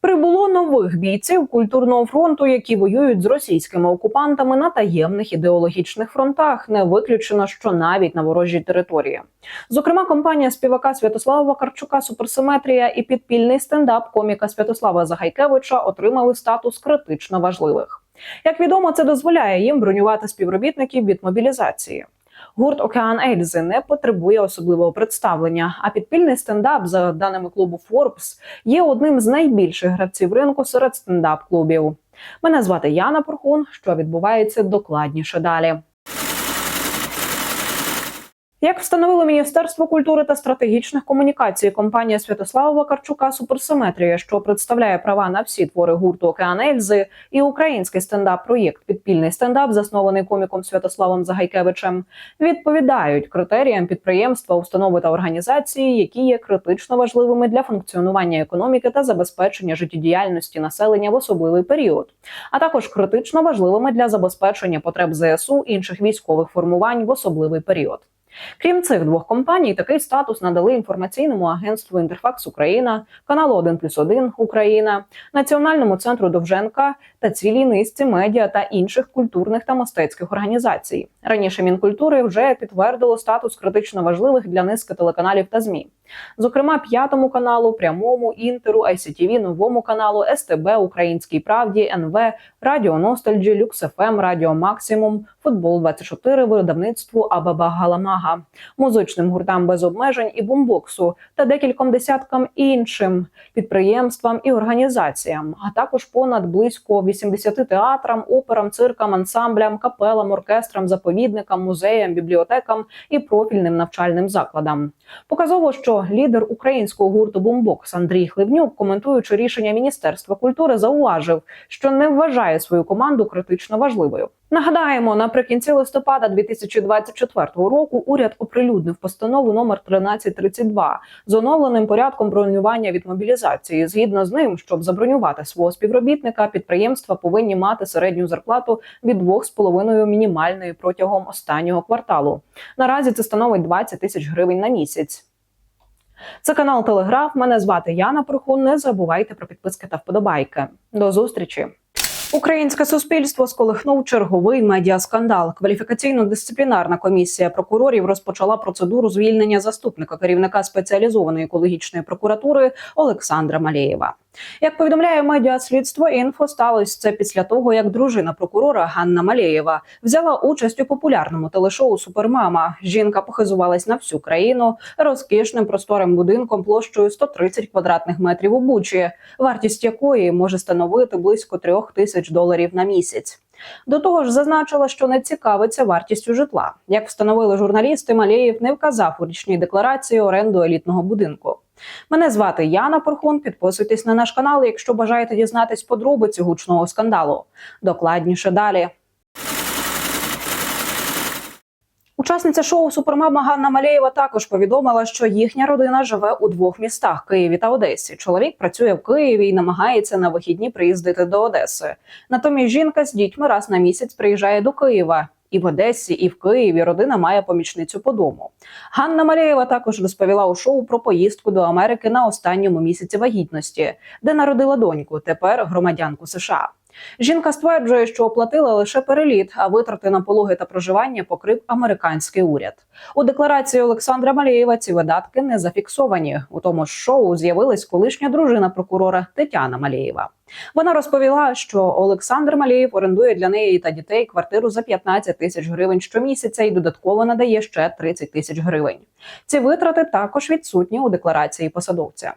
Прибуло нових бійців культурного фронту, які воюють з російськими окупантами на таємних ідеологічних фронтах. Не виключено, що навіть на ворожій території. Зокрема, компанія співака Святослава Вакарчука Суперсиметрія і підпільний стендап коміка Святослава Загайкевича отримали статус критично важливих. Як відомо, це дозволяє їм бронювати співробітників від мобілізації. Гурт Океан Ельзи не потребує особливого представлення. А підпільний стендап, за даними клубу Forbes, є одним з найбільших гравців ринку серед стендап-клубів. Мене звати Яна Порхун. Що відбувається докладніше далі. Як встановило Міністерство культури та стратегічних комунікацій, компанія Святослава Вакарчука Суперсиметрія, що представляє права на всі твори гурту Океан Ельзи, і український стендап-проєкт Підпільний стендап, заснований коміком Святославом Загайкевичем, відповідають критеріям підприємства, установи та організації, які є критично важливими для функціонування економіки та забезпечення життєдіяльності населення в особливий період, а також критично важливими для забезпечення потреб ЗСУ інших військових формувань в особливий період. Крім цих двох компаній, такий статус надали інформаційному агентству Інтерфакс Україна, каналу 1 плюс 1 Україна, Національному центру Довженка та цілій низці медіа та інших культурних та мистецьких організацій. Раніше Мінкультури вже підтвердило статус критично важливих для низки телеканалів та змі. Зокрема, п'ятому каналу, прямому інтеру, ICTV, новому каналу, СТБ, Українській Правді, НВ, Радіо Ностальджі, Люкс ФМ, Радіо Максимум, Футбол 24 видавництву Абаба Галамага, музичним гуртам без обмежень і бумбоксу та декільком десяткам іншим підприємствам і організаціям, а також понад близько 80 театрам, операм, циркам, ансамблям, капелам, оркестрам, заповідникам, музеям, бібліотекам і профільним навчальним закладам. Показово, що лідер українського гурту Бумбокс Андрій Хливнюк, коментуючи рішення Міністерства культури, зауважив, що не вважає свою команду критично важливою. Нагадаємо, наприкінці листопада 2024 року уряд оприлюднив постанову номер 1332 з оновленим порядком бронювання від мобілізації. Згідно з ним, щоб забронювати свого співробітника, підприємства повинні мати середню зарплату від 2,5 мінімальної протягом останнього кварталу. Наразі це становить 20 тисяч гривень на місяць. Це канал Телеграф. Мене звати Яна Прохун. Не забувайте про підписки та вподобайки. До зустрічі. Українське суспільство сколихнув черговий медіаскандал. Кваліфікаційно-дисциплінарна комісія прокурорів розпочала процедуру звільнення заступника керівника спеціалізованої екологічної прокуратури Олександра Малєєва. Як повідомляє медіаслідство, інфо сталося це після того, як дружина прокурора Ганна Малєєва взяла участь у популярному телешоу Супермама. Жінка похизувалась на всю країну розкішним просторим будинком площею 130 квадратних метрів у Бучі, вартість якої може становити близько трьох тисяч доларів на місяць. До того ж, зазначила, що не цікавиться вартістю житла. Як встановили журналісти, Малєєв не вказав у річній декларації оренду елітного будинку. Мене звати Яна Порхун. Підписуйтесь на наш канал, якщо бажаєте дізнатись подробиці гучного скандалу. Докладніше далі. Учасниця шоу Супермама Ганна Малєєва також повідомила, що їхня родина живе у двох містах Києві та Одесі. Чоловік працює в Києві і намагається на вихідні приїздити до Одеси. Натомість жінка з дітьми раз на місяць приїжджає до Києва. І в Одесі, і в Києві родина має помічницю по дому. Ганна Малєєва також розповіла у шоу про поїздку до Америки на останньому місяці вагітності, де народила доньку, тепер громадянку США. Жінка стверджує, що оплатила лише переліт, а витрати на пологи та проживання покрив американський уряд. У декларації Олександра Малєєва ці видатки не зафіксовані. У тому ж шоу з'явилась колишня дружина прокурора Тетяна Малєєва. Вона розповіла, що Олександр Малєєв орендує для неї та дітей квартиру за 15 тисяч гривень щомісяця і додатково надає ще 30 тисяч гривень. Ці витрати також відсутні у декларації посадовця.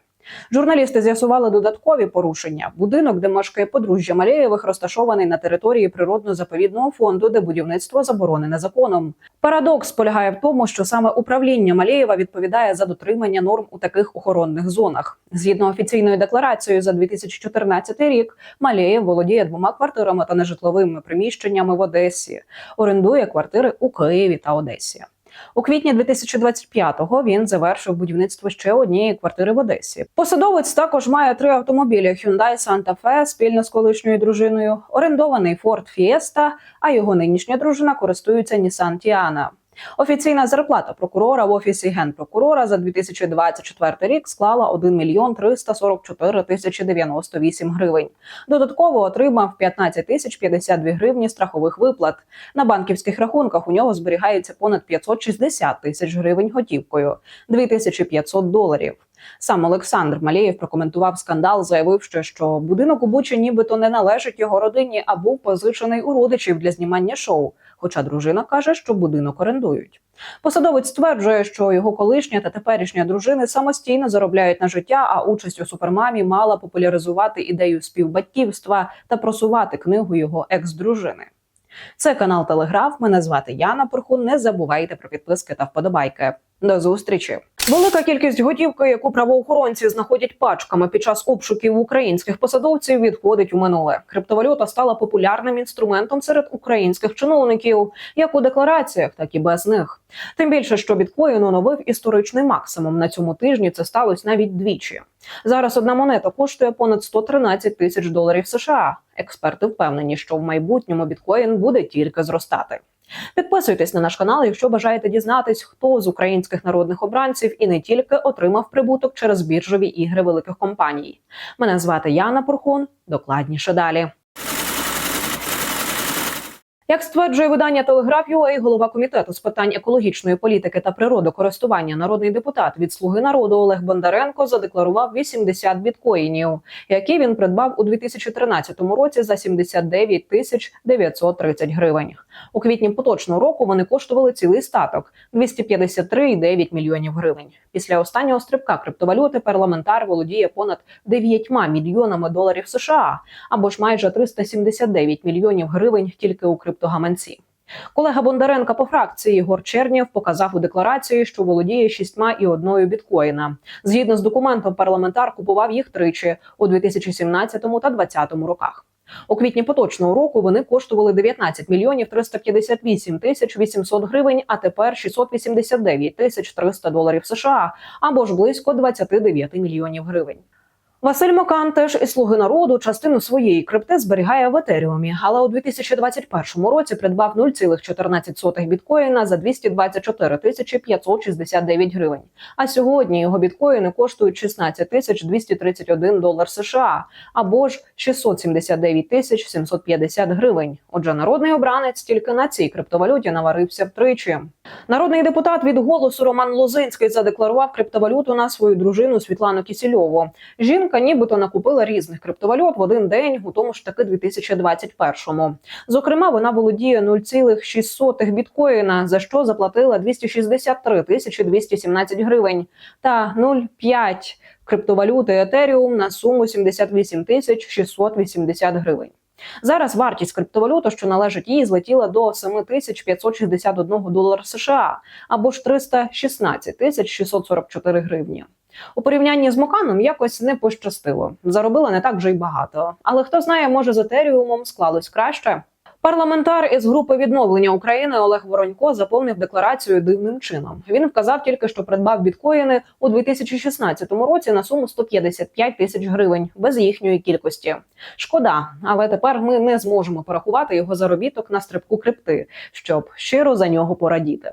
Журналісти з'ясували додаткові порушення. Будинок, де мешкає подружжя Малєєвих, розташований на території природно-заповідного фонду, де будівництво заборонене законом. Парадокс полягає в тому, що саме управління Малєєва відповідає за дотримання норм у таких охоронних зонах. Згідно офіційною декларацією за 2014 рік, Малєєв володіє двома квартирами та нежитловими приміщеннями в Одесі, орендує квартири у Києві та Одесі. У квітні 2025-го він завершив будівництво ще однієї квартири в Одесі. Посадовець також має три автомобілі: Hyundai Santa Fe спільно з колишньою дружиною, орендований Ford Fiesta, а його нинішня дружина користується Nissan Tiana. Офіційна зарплата прокурора в офісі генпрокурора за 2024 рік склала 1 мільйон 344 тисячі 98 гривень. Додатково отримав 15 тисяч 52 гривні страхових виплат. На банківських рахунках у нього зберігається понад 560 тисяч гривень готівкою, 2500 доларів. Сам Олександр Малєєв прокоментував скандал, заявивши, що будинок у Бучі нібито не належить його родині, а був позичений у родичів для знімання шоу. Хоча дружина каже, що будинок орендують. Посадовець стверджує, що його колишня та теперішня дружини самостійно заробляють на життя, а участь у супермамі мала популяризувати ідею співбатьківства та просувати книгу його екс-дружини. Це канал Телеграф. Мене звати Яна Порхун. Не забувайте про підписки та вподобайки. До зустрічі. Велика кількість готівки, яку правоохоронці знаходять пачками під час обшуків українських посадовців, відходить у минуле. Криптовалюта стала популярним інструментом серед українських чиновників, як у деклараціях, так і без них. Тим більше, що біткоін оновив історичний максимум на цьому тижні. Це сталося навіть двічі. Зараз одна монета коштує понад 113 тисяч доларів США. Експерти впевнені, що в майбутньому біткоін буде тільки зростати. Підписуйтесь на наш канал, якщо бажаєте дізнатись, хто з українських народних обранців і не тільки отримав прибуток через біржові ігри великих компаній. Мене звати Яна Пурхун. Докладніше далі. Як стверджує видання Телеграф.ua, голова комітету з питань екологічної політики та природокористування, народний депутат від Слуги народу Олег Бондаренко задекларував 80 біткоїнів, які він придбав у 2013 році за 79 тисяч 930 гривень. У квітні поточного року вони коштували цілий статок 253,9 мільйонів гривень. Після останнього стрибка криптовалюти парламентар володіє понад 9 мільйонами доларів США або ж майже 379 мільйонів гривень тільки у криптогаманці. Колега Бондаренка по фракції Єгор Чернєв показав у декларації, що володіє шістьма і одною біткоїна. Згідно з документом, парламентар купував їх тричі у 2017 та 2020 роках. У квітні поточного року вони коштували 19 мільйонів 358 тисяч 800 гривень, а тепер 689 тисяч 300 доларів США або ж близько 29 мільйонів гривень. Василь Мокан теж із слуги народу частину своєї крипти зберігає в етеріумі, але у 2021 році придбав 0,14 біткоїна за 224 тисячі 569 гривень. А сьогодні його біткоїни коштують 16 тисяч 231 долар США або ж 679 тисяч 750 гривень. Отже, народний обранець тільки на цій криптовалюті наварився втричі. Народний депутат від голосу Роман Лозинський задекларував криптовалюту на свою дружину Світлану Кісільову. Жінка нібито накупила різних криптовалют в один день, у тому ж таки 2021-му. Зокрема, вона володіє 0,6 біткоїна, за що заплатила 263 тисячі 217 гривень, та 0,5 криптовалюти Ethereum на суму 78 тисяч 680 гривень. Зараз вартість криптовалюти, що належить їй, злетіла до 7561 долара США або ж 316 тисяч 644 гривні. У порівнянні з Моканом якось не пощастило. Заробила не так вже й багато. Але хто знає, може з етеріумом склалось краще. Парламентар із групи відновлення України Олег Воронько заповнив декларацію дивним чином. Він вказав тільки, що придбав біткоїни у 2016 році на суму 155 тисяч гривень без їхньої кількості. Шкода, але тепер ми не зможемо порахувати його заробіток на стрибку крипти, щоб щиро за нього порадіти.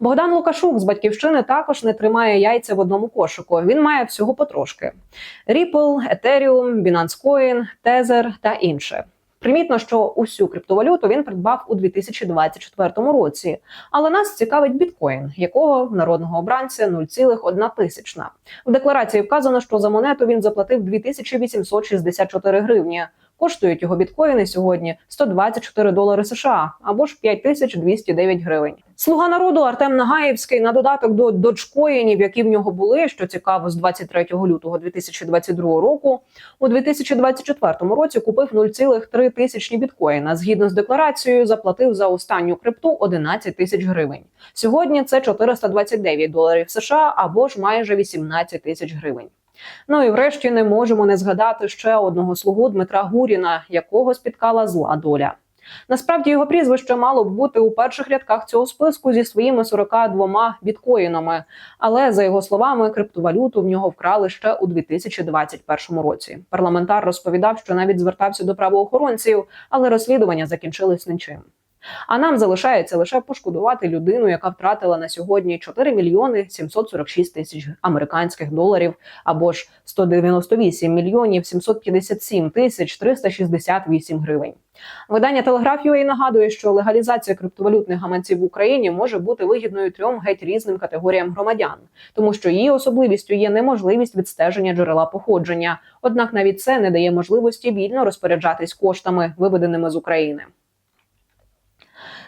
Богдан Лукашук з батьківщини також не тримає яйця в одному кошику. Він має всього потрошки: Ripple, Ethereum, Binance Coin, Tether та інше. Примітно, що усю криптовалюту він придбав у 2024 році. Але нас цікавить біткоін, якого в народного обранця 0,1 тисячна. В декларації вказано, що за монету він заплатив 2864 гривні. Коштують його біткоїни сьогодні 124 долари США або ж 5209 гривень. Слуга народу Артем Нагаєвський на додаток до доджкоїнів, які в нього були, що цікаво, з 23 лютого 2022 року. У 2024 році купив 0,3 тисячні біткоїна. Згідно з декларацією, заплатив за останню крипту 11 тисяч гривень. Сьогодні це 429 доларів США або ж майже 18 тисяч гривень. Ну і врешті не можемо не згадати ще одного слугу Дмитра Гуріна, якого спіткала зла доля. Насправді його прізвище мало б бути у перших рядках цього списку зі своїми 42 біткоїнами. Але за його словами, криптовалюту в нього вкрали ще у 2021 році. Парламентар розповідав, що навіть звертався до правоохоронців, але розслідування закінчились нічим. А нам залишається лише пошкодувати людину, яка втратила на сьогодні 4 мільйони 746 тисяч американських доларів, або ж 198 мільйонів 757 тисяч 368 гривень. Видання Телеграф UA нагадує, що легалізація криптовалютних гаманців в Україні може бути вигідною трьом геть різним категоріям громадян, тому що її особливістю є неможливість відстеження джерела походження. Однак навіть це не дає можливості вільно розпоряджатись коштами, виведеними з України.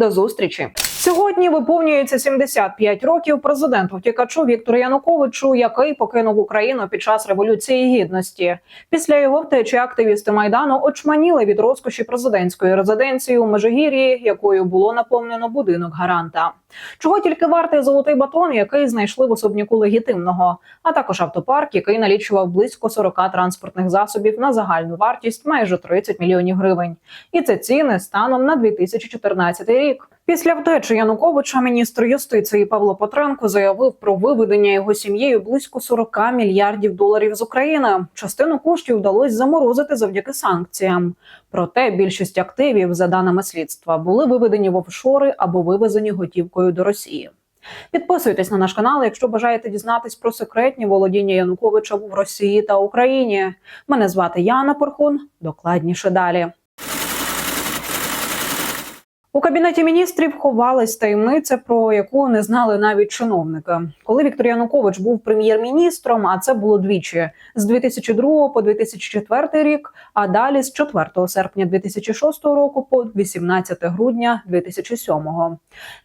До зустрічі сьогодні. Виповнюється 75 років президенту втікачу Віктору Януковичу, який покинув Україну під час революції гідності. Після його втечі активісти майдану очманіли від розкоші президентської резиденції у Межигір'ї, якою було наповнено будинок гаранта. Чого тільки вартий золотий батон, який знайшли в особняку легітимного, а також автопарк, який налічував близько 40 транспортних засобів на загальну вартість майже 30 мільйонів гривень. І це ціни станом на 2014 рік. Після втечі Януковича міністр юстиції Павло Петренко заявив про виведення його сім'єю близько 40 мільярдів доларів з України. Частину коштів вдалося заморозити завдяки санкціям. Проте більшість активів, за даними слідства, були виведені в офшори або вивезені готівкою до Росії. Підписуйтесь на наш канал, якщо бажаєте дізнатись про секретні володіння Януковича в Росії та Україні. Мене звати Яна Порхун. Докладніше далі. У кабінеті міністрів ховалась таємниця, про яку не знали навіть чиновники. Коли Віктор Янукович був прем'єр-міністром, а це було двічі з 2002 по 2004 рік, а далі з 4 серпня 2006 року по 18 грудня 2007.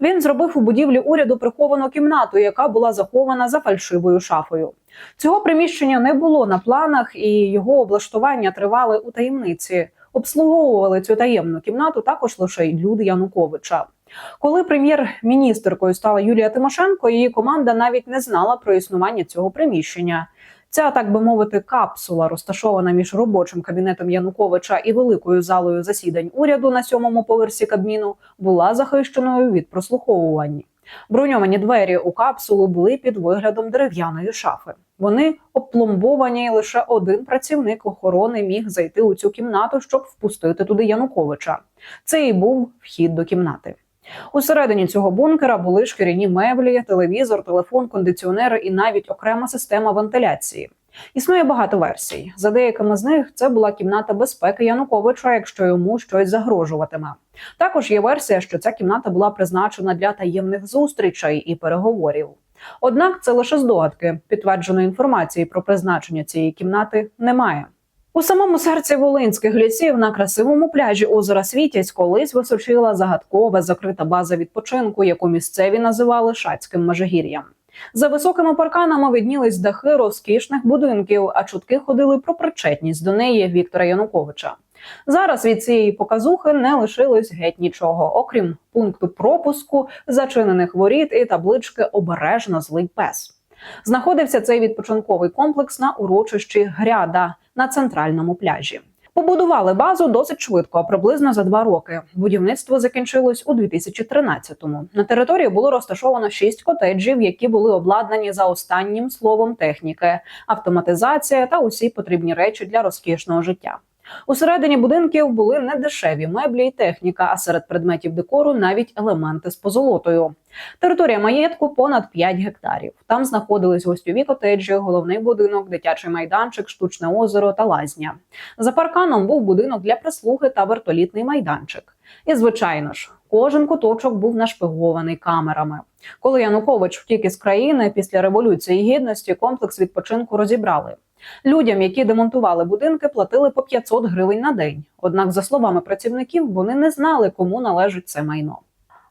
Він зробив у будівлі уряду приховану кімнату, яка була захована за фальшивою шафою. Цього приміщення не було на планах, і його облаштування тривали у таємниці обслуговували цю таємну кімнату також лише й люди Януковича. Коли прем'єр-міністеркою стала Юлія Тимошенко, її команда навіть не знала про існування цього приміщення. Ця, так би мовити, капсула, розташована між робочим кабінетом Януковича і великою залою засідань уряду на сьомому поверсі Кабміну, була захищеною від прослуховувань. Броньовані двері у капсулу були під виглядом дерев'яної шафи. Вони опломбовані, і лише один працівник охорони міг зайти у цю кімнату, щоб впустити туди Януковича. Це і був вхід до кімнати. Усередині цього бункера були шкіряні меблі, телевізор, телефон, кондиціонери і навіть окрема система вентиляції. Існує багато версій. За деякими з них це була кімната безпеки Януковича, якщо йому щось загрожуватиме. Також є версія, що ця кімната була призначена для таємних зустрічей і переговорів. Однак це лише здогадки. Підтвердженої інформації про призначення цієї кімнати немає. У самому серці Волинських лісів на красивому пляжі озера Світязь колись височила загадкова закрита база відпочинку, яку місцеві називали Шацьким Межигір'ям. За високими парканами виднілись дахи розкішних будинків, а чутки ходили про причетність до неї Віктора Януковича. Зараз від цієї показухи не лишилось геть нічого, окрім пункту пропуску, зачинених воріт і таблички Обережно злий пес. Знаходився цей відпочинковий комплекс на урочищі Гряда на центральному пляжі. Побудували базу досить швидко, приблизно за два роки. Будівництво закінчилось у 2013-му. На території було розташовано шість котеджів, які були обладнані за останнім словом техніки, автоматизація та усі потрібні речі для розкішного життя. Усередині будинків були не дешеві меблі і техніка, а серед предметів декору навіть елементи з позолотою. Територія маєтку понад 5 гектарів. Там знаходились гостьові котеджі, головний будинок, дитячий майданчик, штучне озеро та лазня. За парканом був будинок для прислуги та вертолітний майданчик. І, звичайно ж, кожен куточок був нашпигований камерами. Коли Янукович втік із країни після революції гідності, комплекс відпочинку розібрали. Людям, які демонтували будинки, платили по 500 гривень на день. Однак, за словами працівників, вони не знали, кому належить це майно.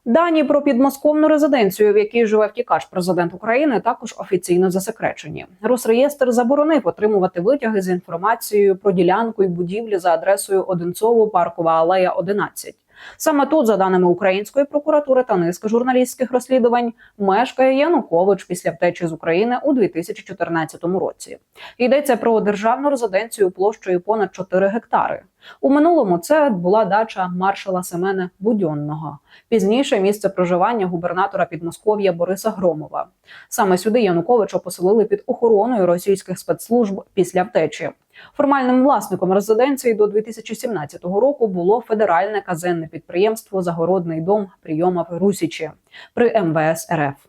Дані про підмосковну резиденцію, в якій живе втікач президент України, також офіційно засекречені. Росреєстр заборонив отримувати витяги з інформацією про ділянку і будівлі за адресою Одинцово, Паркова алея 11. Саме тут, за даними української прокуратури та низки журналістських розслідувань, мешкає Янукович після втечі з України у 2014 році. Йдеться про державну резиденцію площею понад 4 гектари. У минулому це була дача маршала Семена Будьонного. Пізніше місце проживання губернатора Підмосков'я Бориса Громова. Саме сюди Януковича поселили під охороною російських спецслужб після втечі. Формальним власником резиденції до 2017 року було федеральне казенне підприємство Загородний дом прийома Русічі при МВС РФ.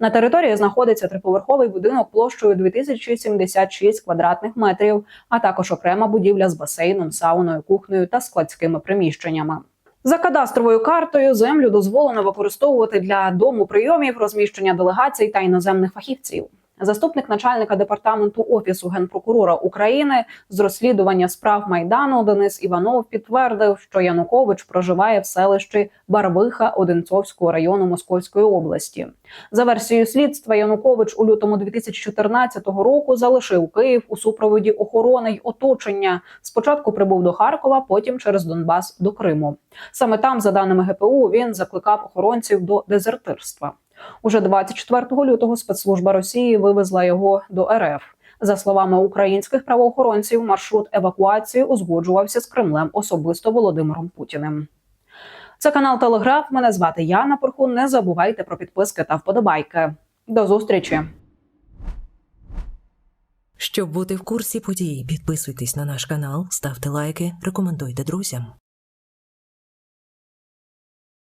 На території знаходиться триповерховий будинок площею 2076 квадратних метрів, а також окрема будівля з басейном, сауною, кухнею та складськими приміщеннями. За кадастровою картою землю дозволено використовувати для дому прийомів, розміщення делегацій та іноземних фахівців. Заступник начальника департаменту офісу генпрокурора України з розслідування справ майдану Денис Іванов підтвердив, що Янукович проживає в селищі Барвиха Одинцовського району Московської області. За версією слідства, Янукович у лютому 2014 року залишив Київ у супроводі охорони й оточення. Спочатку прибув до Харкова, потім через Донбас до Криму. Саме там, за даними ГПУ, він закликав охоронців до дезертирства. Уже 24 лютого спецслужба Росії вивезла його до РФ. За словами українських правоохоронців, маршрут евакуації узгоджувався з Кремлем особисто Володимиром Путіним. Це канал Телеграф. Мене звати Яна Порхун. Не забувайте про підписки та вподобайки. До зустрічі! Щоб бути в курсі подій, підписуйтесь на наш канал, ставте лайки, рекомендуйте друзям.